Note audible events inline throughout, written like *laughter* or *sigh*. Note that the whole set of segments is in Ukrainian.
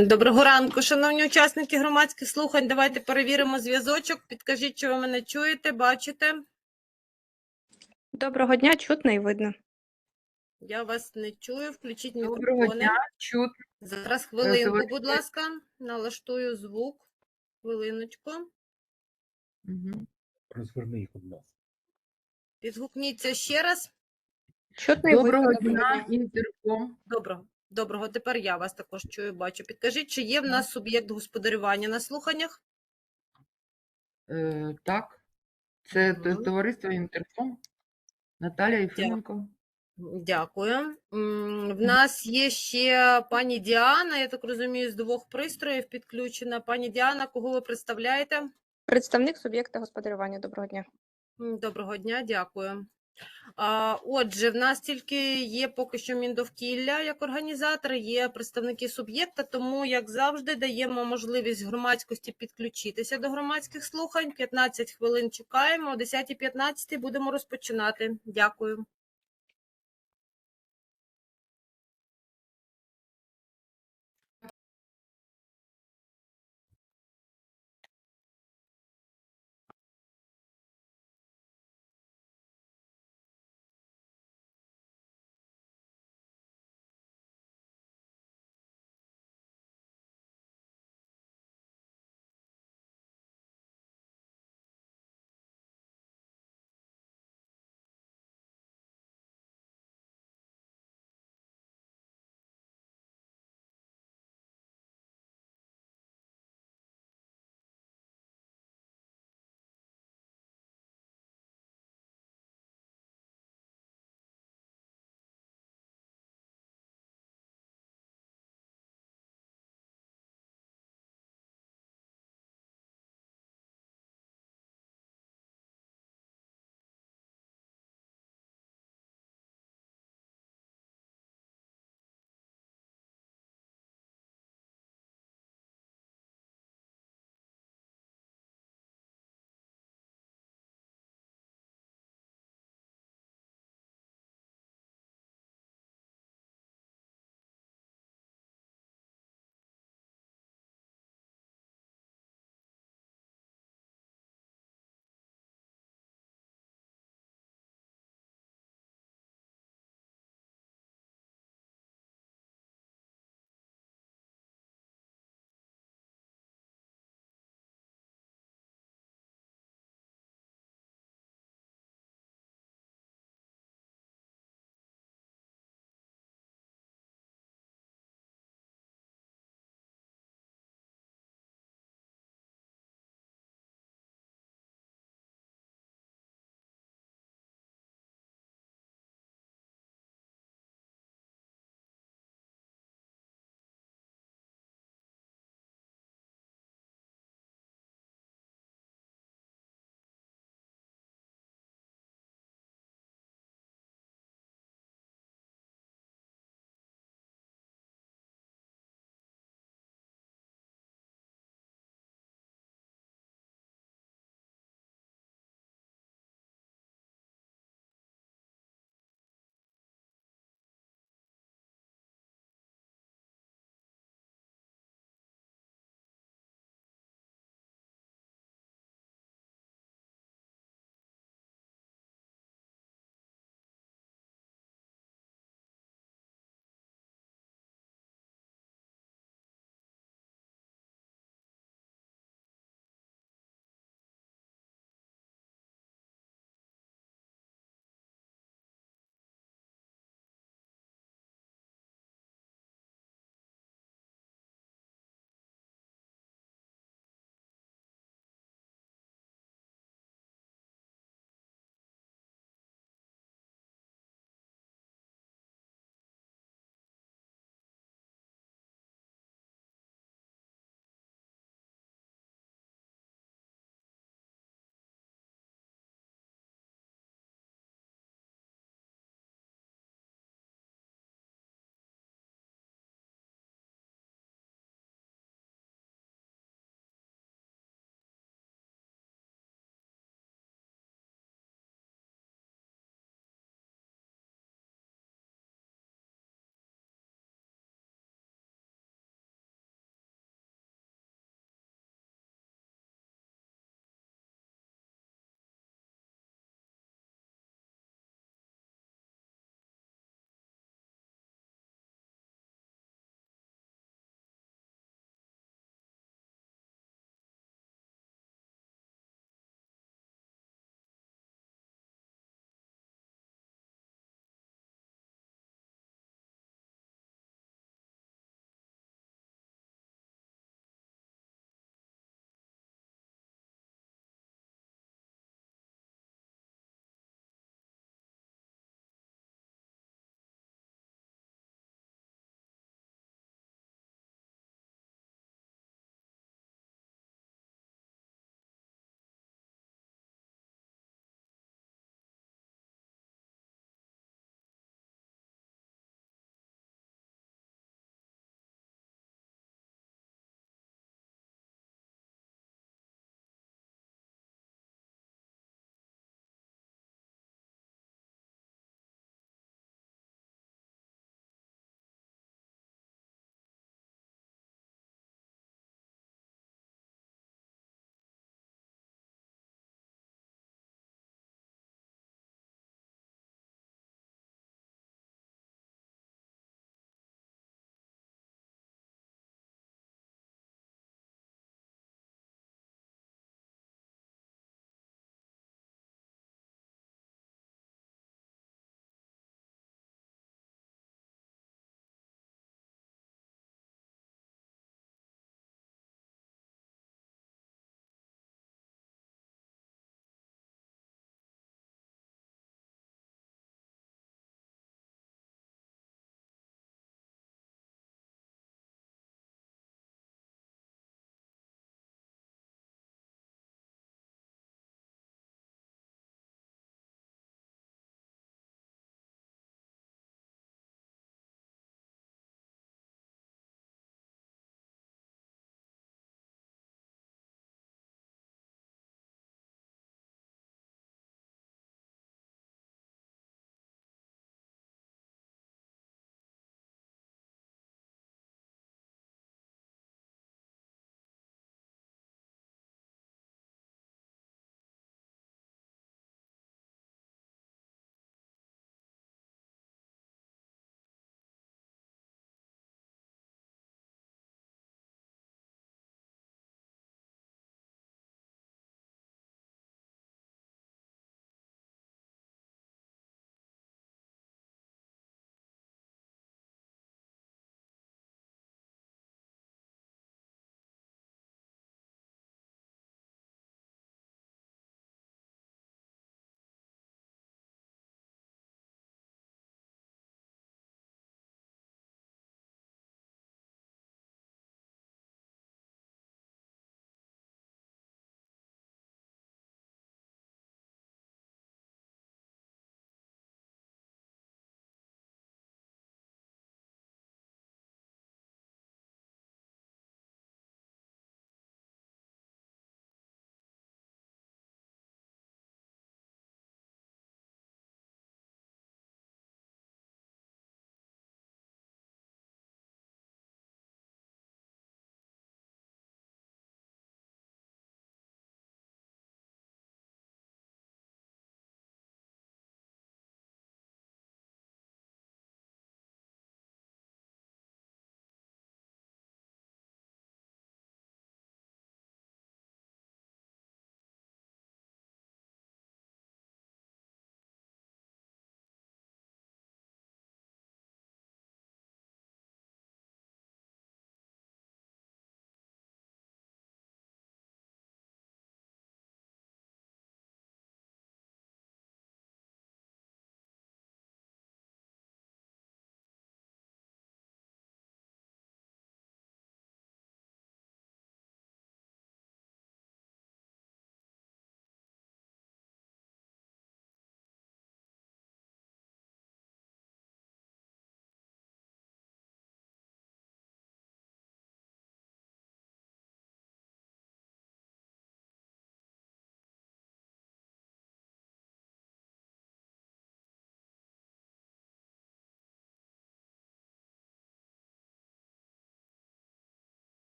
Доброго ранку, шановні учасники громадських слухань. Давайте перевіримо зв'язочок. Підкажіть, чи ви мене чуєте, бачите? Доброго дня, чутно і видно. Я вас не чую. Включіть Доброго мікрофони. чутно. Зараз хвилинку, будь ласка. Налаштую звук. Хвилиночку. Угу. Розверни їх, будь ласка. Підгукніться ще раз. Чутно і Доброго видно. дня, інтерком. Доброго. Доброго. Тепер я вас також чую, бачу. Підкажіть, чи є в нас суб'єкт господарювання на слуханнях? Е, так, це Мгм. товариство інтерком. Наталія Єфименко. Дякую. М, В нас є ще пані Діана, я так розумію, з двох пристроїв підключена. Пані Діана, кого ви представляєте? Представник суб'єкта господарювання. Доброго дня. М, Доброго дня, дякую. Отже, в нас тільки є поки що Міндовкілля як організатор, є представники суб'єкта, тому, як завжди, даємо можливість громадськості підключитися до громадських слухань. 15 хвилин чекаємо, о 10.15 будемо розпочинати. Дякую.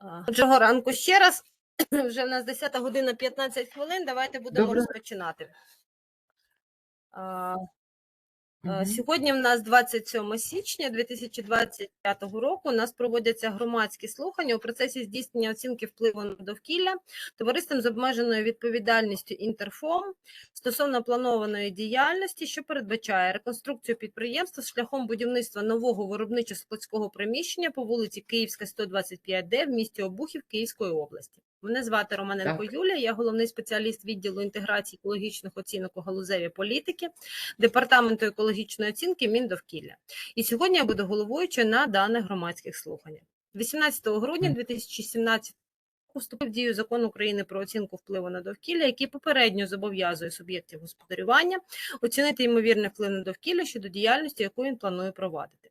Доброго ранку ще раз. *clears throat* Вже в нас 10 година 15 хвилин. Давайте будемо Добре. розпочинати. Е, Сьогодні в нас 27 січня 2025 року. У нас проводяться громадські слухання у процесі здійснення оцінки впливу на довкілля товариством з обмеженою відповідальністю Інтерфом стосовно планованої діяльності, що передбачає реконструкцію підприємства шляхом будівництва нового виробничо-складського приміщення по вулиці Київська, 125Д в місті Обухів Київської області. Мене звати Романенко Так. Юлія, я головний спеціаліст відділу інтеграції екологічних оцінок у галузевій політики Департаменту екологічної оцінки Міндовкілля. І сьогодні я буду головуючою на даних громадських слуханнях. 18 грудня Мгм. 2017 року вступив в дію закон України про оцінку впливу на довкілля, який попередньо зобов'язує суб'єктів господарювання оцінити ймовірний вплив на довкілля щодо діяльності, яку він планує провадити.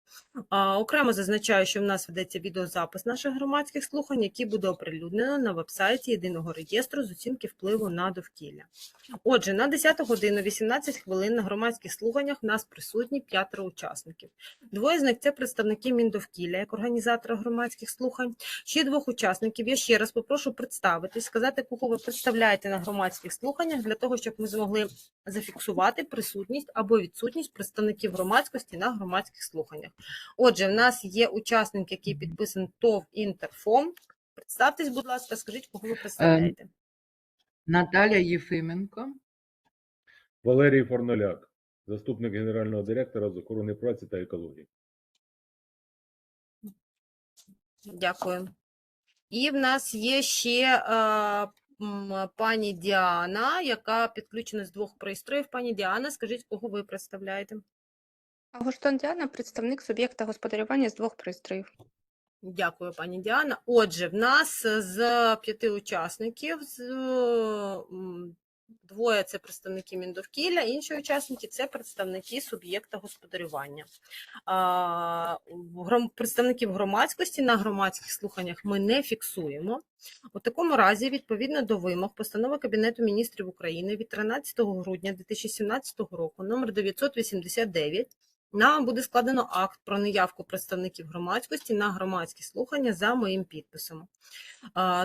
Окремо зазначаю, що в нас ведеться відеозапис наших громадських слухань, який буде оприлюднено на вебсайті єдиного реєстру з оцінки впливу на довкілля. Отже, на 10 годину 18 хвилин на громадських слуханнях в нас присутні п'ятеро учасників. Двоє з них це представники Міндовкілля як організатора громадських слухань. Ще двох учасників я ще раз попрошу представитись, сказати, кого ви представляєте на громадських слуханнях, для того, щоб ми змогли зафіксувати присутність або відсутність представників громадськості на громадських слуханнях. Отже, в нас є учасник, який підписаний ТОВ Інтерфом. Представтесь, будь ласка, скажіть, кого ви представляєте. Наталя Єфименко. Валерій Форноляк, заступник генерального директора з охорони праці та екології. Дякую. І в нас є ще е, пані Діана, яка підключена з двох пристроїв. Пані Діана, скажіть, кого ви представляєте? Агуштон Діана, представник суб'єкта господарювання з двох пристроїв. Дякую, пані Діана. Отже, в нас з п'яти учасників з, двоє це представники Міндовкілля, інші учасники це представники суб'єкта господарювання. Гром- Представників громадськості на громадських слуханнях ми не фіксуємо. У такому разі, відповідно до вимог постанови Кабінету міністрів України від 13 грудня 2017 року номер 989 нам буде складено акт про неявку представників громадськості на громадські слухання за моїм підписом.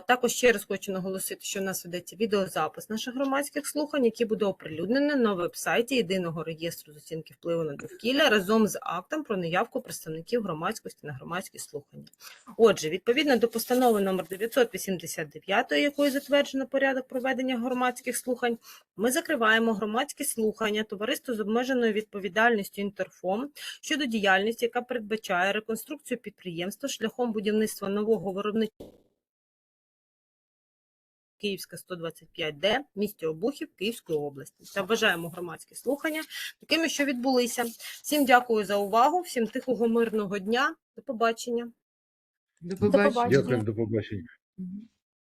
Також ще раз хочу наголосити, що в нас ведеться відеозапис наших громадських слухань, який буде оприлюднений на веб-сайті єдиного реєстру з оцінки впливу на довкілля разом з актом про неявку представників громадськості на громадські слухання. Отже, відповідно до постанови номер 989, якою затверджено порядок проведення громадських слухань, ми закриваємо громадські слухання товариство з обмеженою відповідальністю Інтерфом щодо діяльності, яка передбачає реконструкцію підприємства шляхом будівництва нового виробничого Київська 125Д, місті Обухів, Київської області. Та вважаємо громадські слухання такими, що відбулися. Всім дякую за увагу, всім тихого мирного дня. До побачення. До побачення. побачення. Дякую, до побачення.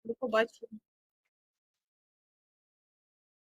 До побачення.